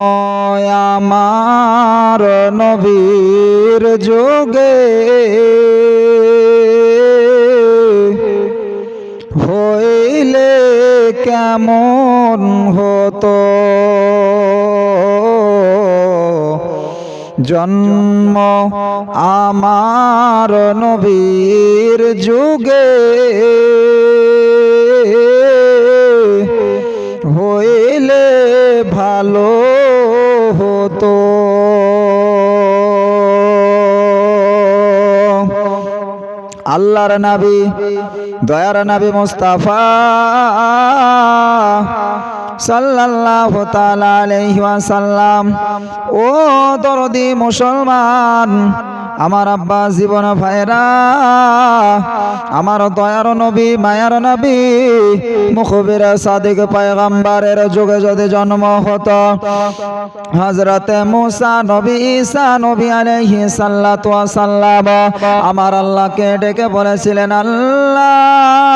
আমার নবীর যুগে। হইলে কেমন হতো? জন্ম আমার নবীর যুগে। আল্লাহর নাবি দয়ার নাবি মুস্তাফা। সাল্লাল্লাহু তাআলা আলাইহি ওয়াসাল্লাম। ও দরদি মুসলমান, আমার আব্বা জীবন ভাইরা, আমার দয়ার নবী, মায়ার নবী, মুখবির সাদিক পায়গাম্বারের যুগে যদি জন্ম হতো হজরতে মুসা নবী, ঈসা নবী আলাইহি সাল্লাতু ওয়া সাল্লাম আমার আল্লাহকে ডেকে বলেছিলেন, আল্লাহ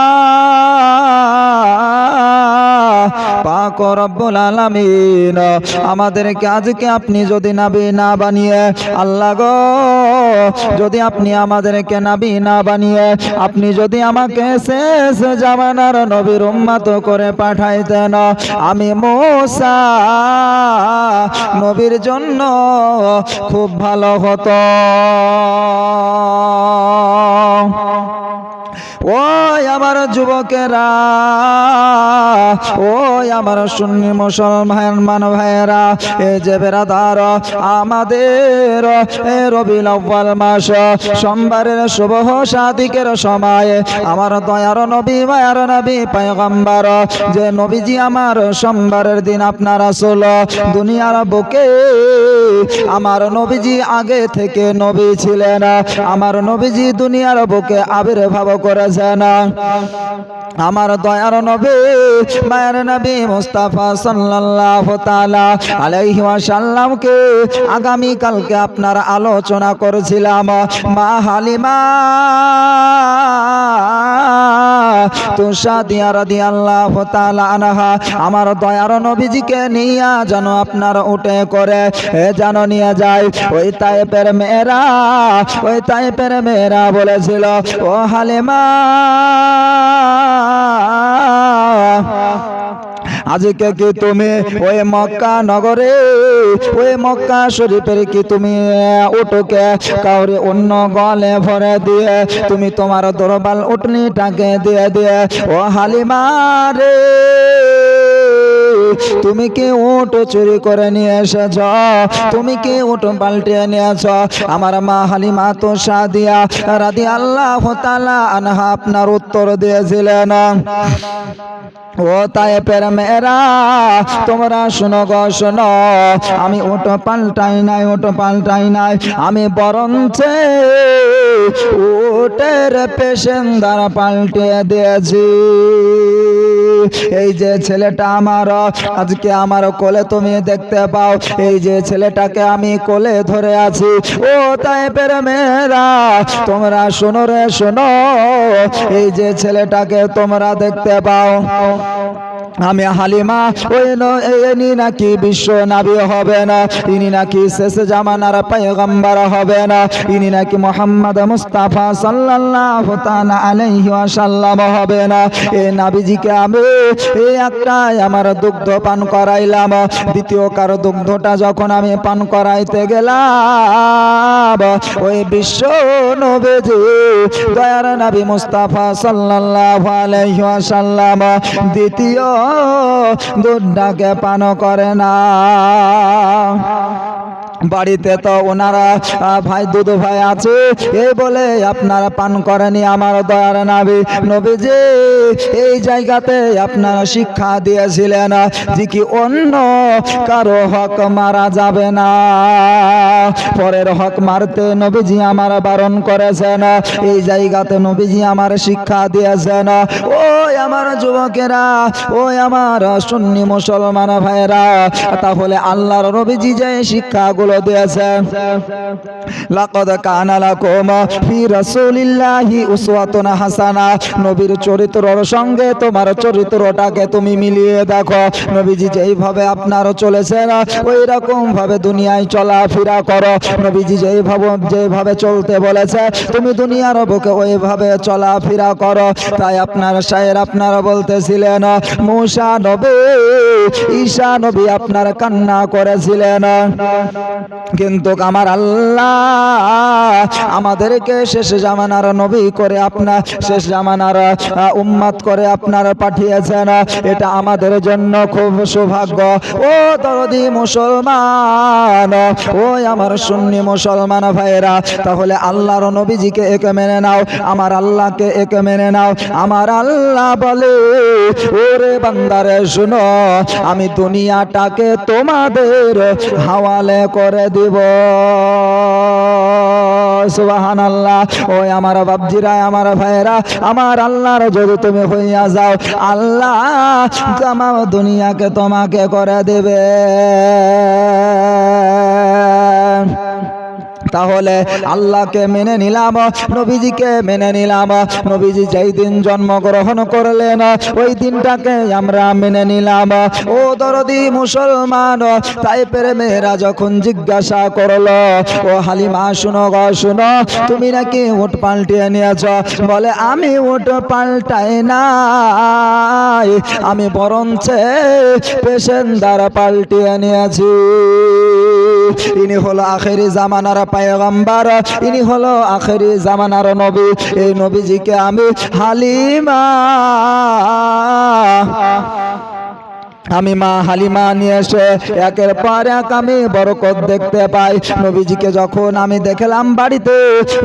পাক রব্বুল আলামিন। আমাদেরকে আজকে আপনি যদি নাবি না বানিয়ে, আল্লাহ গো, যদি আপনি আমাদেরকে নাবি না বানিয়ে, আপনি যদি আমাকে শেষ জামানার নবীর উম্মত করে পাঠাইতেন, আমি মোসা নবীর জন্য খুব ভালো হতো। ওই আমার যুবকেরা, ওই আমার সুন্নি মুসলমান মান ভাইয়েরা এ যে বেরাদার আমাদের, এ রবিল আউ্বাল মাস, সোমবারের শুভ সাদিকের সময় আমার দয়ার নবী, মায়ার নবী, পয়গম্বর, যে নবীজি আমার সোমবারের দিন আপনার আসল দুনিয়ার বুকে আমার নবীজি আগে থেকে নবী ছিলেন, আমার নবীজি দুনিয়ার বুকে আবির্ভাব করেছেন আমার দয়ার নবী, মায়ের নবী মুস্তাফা সাল্লাল্লাহু তাআলা আলাইহি ওয়াসাল্লামকে আগামী কালকে আপনার আলোচনা করেছিলাম। মা হালিমা। তুষাদিয়া রাদিয়াল্লাহু তাআলা আনাহা, আমার দয়ার নবীজিকে নিয়া যেন আপনার উঠে করে যেন নিয়ে যায়। ওই তাইপের মেয়েরা, ওই তাইপের মেয়েরা বলেছিল, ও হালিমা আজকে কি তুমি ওই মক্কা নগরে, ওই মক্কা শরীফের কি তুমি উটুকে কাউরে অন্য গলে ভরে দিয়ে, তুমি তোমার দরবাল উটনিটাকে দিয়ে দিয়ে, ও হালিমা রে। তুমি কি উঠ চুরি করে নিয়ে এসেছ? তুমি কি উঠ পাল্টে নিয়েছ? আমার মা হালিমা তো সাদিয়া রাদি আল্লাহ আনহা আপনার উত্তর দিয়েছিলেন। ও তাই পের মেয়েরা, তোমরা শোনো গো, শোনো। আমি ওটো পাল্টাই নাই ওটো পাল্টাই নাই। আমি বরঞ্চে ওটের পেশেন্দার পাল্টে দিয়েছি। এই যে ছেলেটা আমার, আজকে আমার কোলে তুমি দেখতে পাও, এই যে ছেলেটাকে আমি কোলে ধরে আছি। ও তাই পেরে মেয়েরা, তোমরা শোনো রে, শোনো, এই যে ছেলেটাকে তোমরা দেখতে পাও। আমি হালিমা, ওই ইনি নাকি বিশ্ব নাবি হবে না। ইনি নাকি শেষ জামানার পায়গম্বর হবে না। ইনি নাকি মোহাম্মদ মুস্তাফা তাআলা আলাইহি ওয়াসাল্লাম হবে না। এই নাবিজিকে আমি এই একটাই আমার দুগ্ধ পান করাইলাম। দ্বিতীয় কারও দুগ্ধটা যখন আমি পান করাইতে গেলাম, ওই বিশ্ব নবীজি, দয়ার নাবি মুস্তাফা সাল্লাল্লাহু আলাইহি ওয়াসাল্লাম, দ্বিতীয় দুধটাকে পান করে না। বাড়িতে তো ওনারা ভাই, দুদু ভাই আছে। এই বলে আপনারা পান করেনি আমার দয়ার নাবি নবীজি, এই জায়গাতে আপনারা শিক্ষা দিয়েছিলেন। যে কি অন্য কারও হক মারা যাবে না। পরের হক মারতে নবীজি আমার বারণ করেছেন। এই জায়গাতে নবীজি আমার শিক্ষা দিয়েছেন। ওই আমার যুবকেরা, ওই আমার সুন্নি মুসলমান ভাইরা তাহলে আল্লাহর নবীজি যে শিক্ষাগুলো হাসানা। নবীর চরিত্রর সঙ্গে তোমার চরিত্রটাকে তুমি মিলিয়ে দেখো। নবীজি যেইভাবে আপনার চলেছেন ওই রকম ভাবে দুনিয়ায় চলাফেরা করো। নবীজি যেইভাবে, যেভাবে চলতে বলেছে, তুমি দুনিয়ার বুকে ওইভাবে চলাফেরা করো। তাই আপনার শায়ের আপনারা বলতেছিলেন, মুসা নবী, ঈশা নবী আপনার কান্না করেছিলেন। কিন্তু আমার আল্লাহ আমাদেরকে শেষ জামানার নবী করে আপনার শেষ জামানার আহ, উম্মাত করে আপনার পাঠিয়েছেন। এটা আমাদের জন্য খুব সৌভাগ্য। ও দরদি মুসলমান ওই আমার সুন্নি মুসলমান ভাইরা তাহলে আল্লাহর নবীজিকে একে মেনে নাও আমার আল্লাহকে একে মেনে নাও। আমার আল্লাহ বলে ওরে বান্দারে শুনো আমি দুনিয়াটাকে তোমাদের হাওয়ালে করে দিব। সুবাহান আল্লাহ ওই আমার বাবজিরা আমার ভাইরা আমার আল্লাহর যদি তুমি হইয়া যাও, আল্লাহ আমার দুনিয়াকে তোমাকে করে দেবে। তাহলে আল্লাহকে মেনে নিলাম নবীজিকে মেনে নিলাম। নবীজি যেই দিন জন্মগ্রহণ করলেন ওই দিনটাকে আমরা মেনে নিলাম। ও দরদি মুসলমান তাই পেরে মেয়েরা যখন জিজ্ঞাসা করল ও হালিমা শুনো গ শুনো তুমি নাকি উঠ পাল্টিয়ে নিয়েছ? বলে আমি উঠ পাল্টাই নাই আমি বরঞ্চে পেশেন্দার পাল্টিয়ে নিয়েছি। ইনি হলো আখেরি জামানার পায়গাম্বার ইনি হলো আখেরি জামানার নবী। এই নবীজিকে আমি হালিমা। আমি মা হালিমা নিয়ে এসে একের পর এক আমি বরকত দেখতে পাই। নবীজিকে যখন আমি দেখলাম বাড়িতে,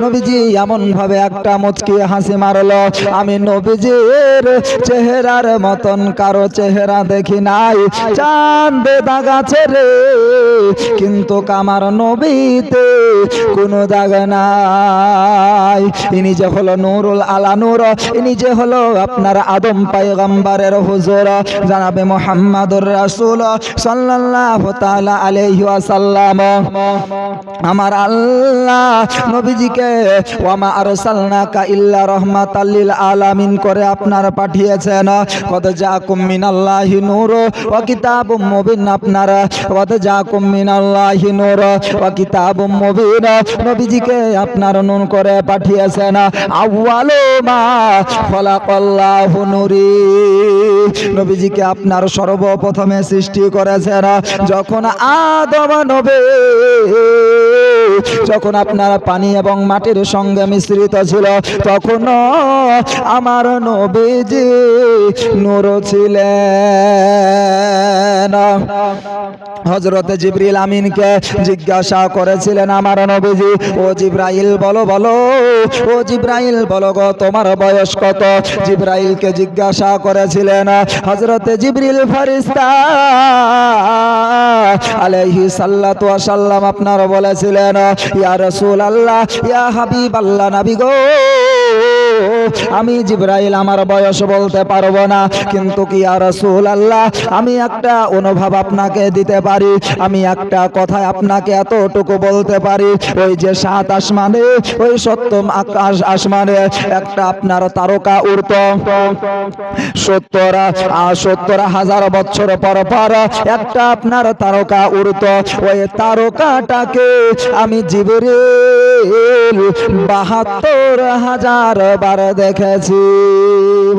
নবীজি এমন ভাবে একটা মুচকি হাসি মারলো, আমি নবীজির চেহারার মতন, কারও চেহারা দেখি নাই। চাঁদ দাগাছে রে, কিন্তু আমার নবীতে কোনো দাগ নাই। ইনি যে হলো নুরুল আলা নূর, ইনি যে হলো আপনার আদম পায়গাম্বারের হুজুর। জানাবে মোহাম্মদুর রাসূল সাল্লাল্লাহু তাআলা আলাইহি ওয়াসাল্লাম। আমার আল্লাহ নবীজিকে, ওয়ামা আরসালনাকা ইল্লা রাহমাতাল লিল আলামিন করে আপনার পাঠিয়েছেন। কত জাকুম মিনাল্লাহি নূর ওয়া কিতাবুম মুবিন আপনার। কত জাকুম মিনাল্লাহি নূর ওয়া কিতাবুম মুবিন নবীজিকে আপনার নুন করে পাঠিয়েছেন। আউয়ালু মা খলাকাল্লাহু নূরি নবীজিকে আপনার সর্বপ্রথমে সৃষ্টি করেছেন যখন আদম নবী, যখন আপনার পানি এবং মাটির সঙ্গে মিশ্রিত ছিল, তখন আমার নবীজি নূর ছিলেন। হজরত জিবরিল আমিনকে জিজ্ঞাসা করেছিলেন, আমার নবীজি, ও জিব্রাইল বলো বলো, ও জিব্রাইল বলো গো, তোমার বয়স কত? জিব্রাইলকে জিজ্ঞাসা করেছিলেন হজরত জিবরিল ফারিস্তা আলাইহি সাল্লাতু ওয়া সাল্লাম আপনার বলেছিলেন ইয়া আল্লাহ ইয়া হাবিব আল্লাহ নবী গো। আমি জিব্রাইল, আমার বয়স বলতে পারব না। কিন্তু কি আর রাসূল আল্লাহ আমি একটা অনুভব আপনাকে দিতে পারি। আমি একটা কথা আপনাকে এতটুকু বলতে পারি। ওই যে সাত আসমানে, ওই সপ্তম আকাশ আসমানে একটা আপনার তারকা উড়ত। সত্তর সত্তর হাজার বছর পর পর একটা আপনার তারকা উড়ত। ওই তারকাটাকে আমি জিবরিল বাহাত্তর হাজার বার দেখেছি।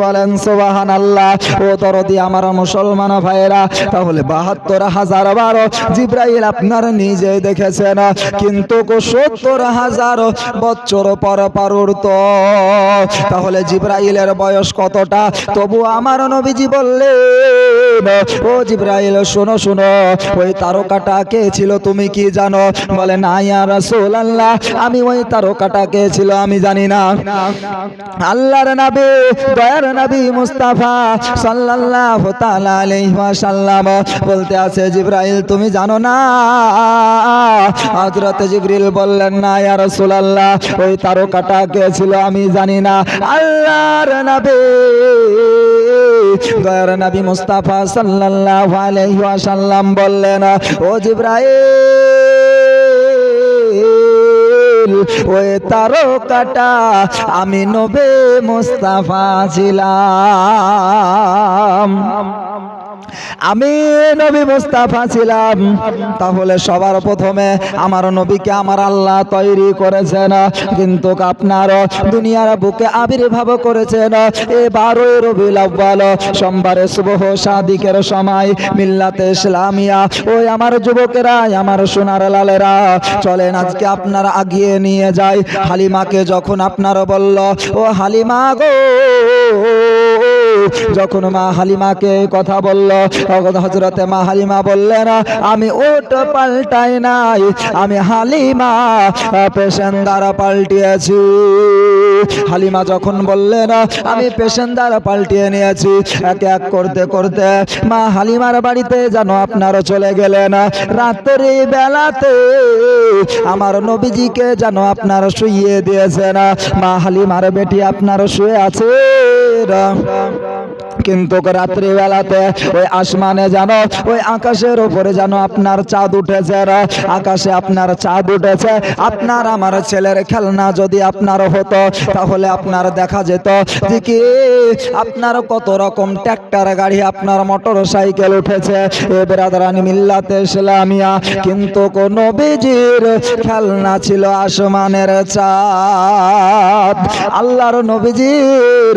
বলেন সোবাহান আল্লাহ ও দরদি, আমার মুসলমান ভাইরা তাহলে বাহাত্তর হাজার বার জিব্রাইল আপনার নিজে দেখেছেন। কিন্তু সত্তর হাজার বছর পর পর উড়ত তাহলে জিব্রাইলের বয়স কতটা? তবু আমার নবীজি বললেন, ও জিব্রাইল, শোনো শোনো, ওই তারকাটা কে ছিল তুমি কি জানো? বলে না ইয়া আমি ওই তারকাটা কে ছিল আমি জানি না। আল্লাহর নবী, দয়ার নবী মুস্তাফা সাল্লাল্লাহু তাআলা আলাইহি ওয়াসাল্লাম বলতে আছে, জিব্রাইল, তুমি জানো না? হযরত জিবরিল বললেন, না ইয়া রাসূলুল্লাহ, ওই তারকাটা কে ছিল আমি জানি না। আল্লাহর নবী, দয়ার নবী মুস্তাফা সাল্লাল্লাহু আলাইহি ওয়াসাল্লাম বললেন, ও জিব্রাইল রসুল ওই তারকাটা আমি নবে মুস্তাফা ছিলাম। আমি নবী মুস্তাফা ছিলাম। তাহলে সবার প্রথমে আমার নবীকে আমার আল্লাহ তৈরি করেছেন। কিন্তু আপনার দুনিয়ার বুকে আবির্ভাব করেছেন। এ বারোই রবিউল আউ্বাল সোমবারে শুভ সাদিকের সময়, মিল্লাতে ইসলামিয়া। ওই আমার যুবকেরা, আমার সোনার লালেরা, চলেন আজকে আপনারা আগিয়ে নিয়ে যায় হালিমাকে যখন আপনারা বলল, ও হালিমা গো যখন মা হালিমাকে কথা বলল, তখন হজরতে মা হালিমা বললেন, আমি ওট পাল্টাই নাই, আমি হালিমা পেশেন্দার পাল্টিয়েছি। হালিমা যখন বললেন, আমি পেশেন্দার পাল্টিয়ে নিয়েছি, এক এক করতে করতে মা হালিমার বাড়িতে যেন আপনারা চলে গেলেন। রাত্রি বেলাতে আমার নবীজিকে যেন আপনারা শুইয়ে দিয়েছেন। মা হালিমার বেটি আপনারা শুয়ে আছে কিন্তু রাত্রি বেলাতে ওই আসমানে জানো ওই আকাশের উপরে জানো আপনার চাঁদ উঠেছে। আকাশে আপনার চাঁদ উঠেছে। আপনার আমার ছেলের খেলনা যদি আপনার হতো, তাহলে আপনার দেখা যেত। যে কি আপনার কত রকম ট্র্যাক্টর গাড়ি, আপনার মোটর সাইকেল উঠেছে। এ বেরাদারানি মিল্লাতে ইসলামিয়া কিন্তু কোন বিজির খেলনা ছিল আসমানের চাঁদ। আল্লাহর নবীজির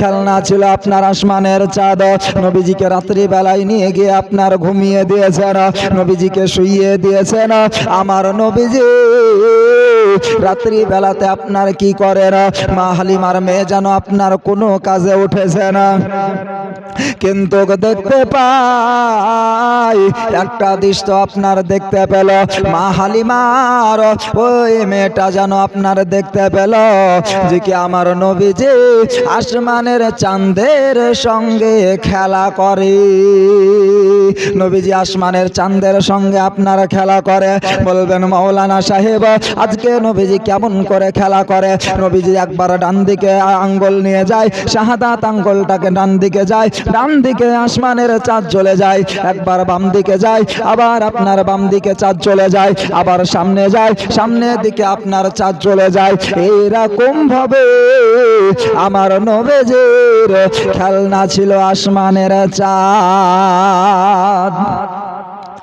খেলনা ছিল আপনার আসমানের চাঁদ নবীজিকে রাত্রিবেলায় নিয়ে গিয়ে আপনার ঘুমিয়ে দিয়েছেন নবীজিকে শুইয়ে দিয়েছেন আমার নবীজি। রাত্রি বেলাতে আপনার কি করে না মা হালিমার মেয়ে যেন আপনার কোনো কাজে উঠেছে না। কিন্তু দেখতে পাই, একটা দৃশ্য আপনার দেখতে পেল। মা হালিমার ওই মেয়েটা যেন আপনার দেখতে পেল। যে কি আমার নবীজি আসমানের চাঁদের সঙ্গে খেলা করে। নবীজি আসমানের চাঁদের সঙ্গে আপনারা খেলা করে। বলবেন মাওলানা সাহেব, আজকে নবীজি কেমন করে খেলা করে? নবীজি একবার ডান দিকে আঙ্গুল নিয়ে যায়, শাহাদাত আঙ্গুলটাকে ডান দিকে যায় ডান দিকে আসমানের চাঁদ চলে যায়, একবার বাম দিকে যায়, আবার আপনার বাম দিকে চাঁদ চলে যায়, আবার সামনে যায়, সামনের দিকে আপনার চাঁদ চলে যায়। এইরকম ভাবে আমার নবেজের খেলনা ছিল আসমানের চাঁদ।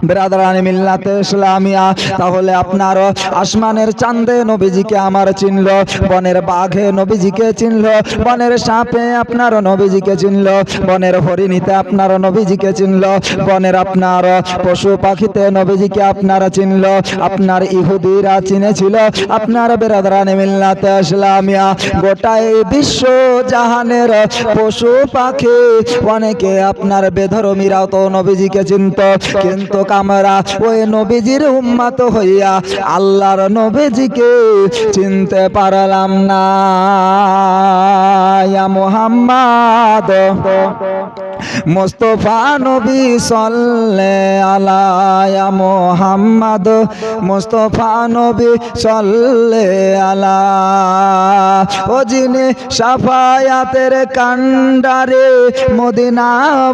ব্রাদারানি মিল্লাতে ইসলামিয়া, তাহলে আপনার আসমানের চাঁদে নবীজিকে আমার চিনল, বনের বাঘে নবীজিকে চিনল, বনের সাপে আপনার নবীজিকে চিনল, বনের হরিণীতে আপনার নবীজিকে চিনল, বনের আপনার পশু পাখিতে নবীজিকে আপনারা চিনল, আপনার ইহুদিরা চিনেছিল আপনার বেরাদারানি মিল্লাতে ইসলামিয়া। গোটা এই বিশ্ব জাহানের পশু পাখি, অনেকে আপনার বেধর্মীরাও তো নবীজিকে চিনত, কিন্তু আমরা ওই নবীজির উম্মাত হইয়া আল্লাহর নবীজিকে চিনতে পারলাম না। মুহাম্মদ। মোস্তফা নবী সল্লে আলা ইয়া মুহাম্মদ, মোস্তফা নবী সল্লে আলা ও যিনি সাফায়াতের কান্ডারে মদিনা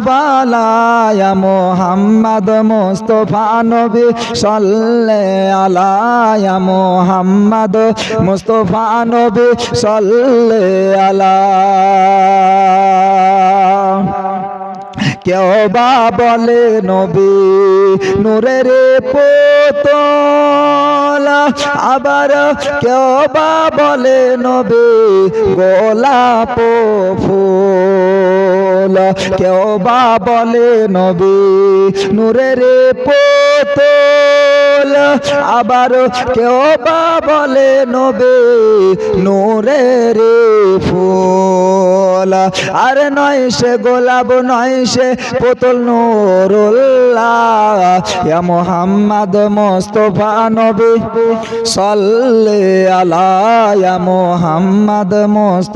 বালায়া মোহাম্মদ, মোস্তফা নবী সল্লে আলায়া মোহাম্মদ, মোস্তফা নবী সল্লে আলা কেউ বা বলে নবী, নূরের পোতলা। আবার কেউ বা বলে নবী, গোলাপ ফুল। কেউ বা বলে নবী, নূরের পোতল। আবার কেউ বা বলে, নবী রে ফুল। আর নয় সে গোলাপ, নয় সে পুতুল নুরুল্লাহ। মুহাম্মদ মুস্তফা নবী, সাল্লে আলা মুহাম্মদ মুস্তফা।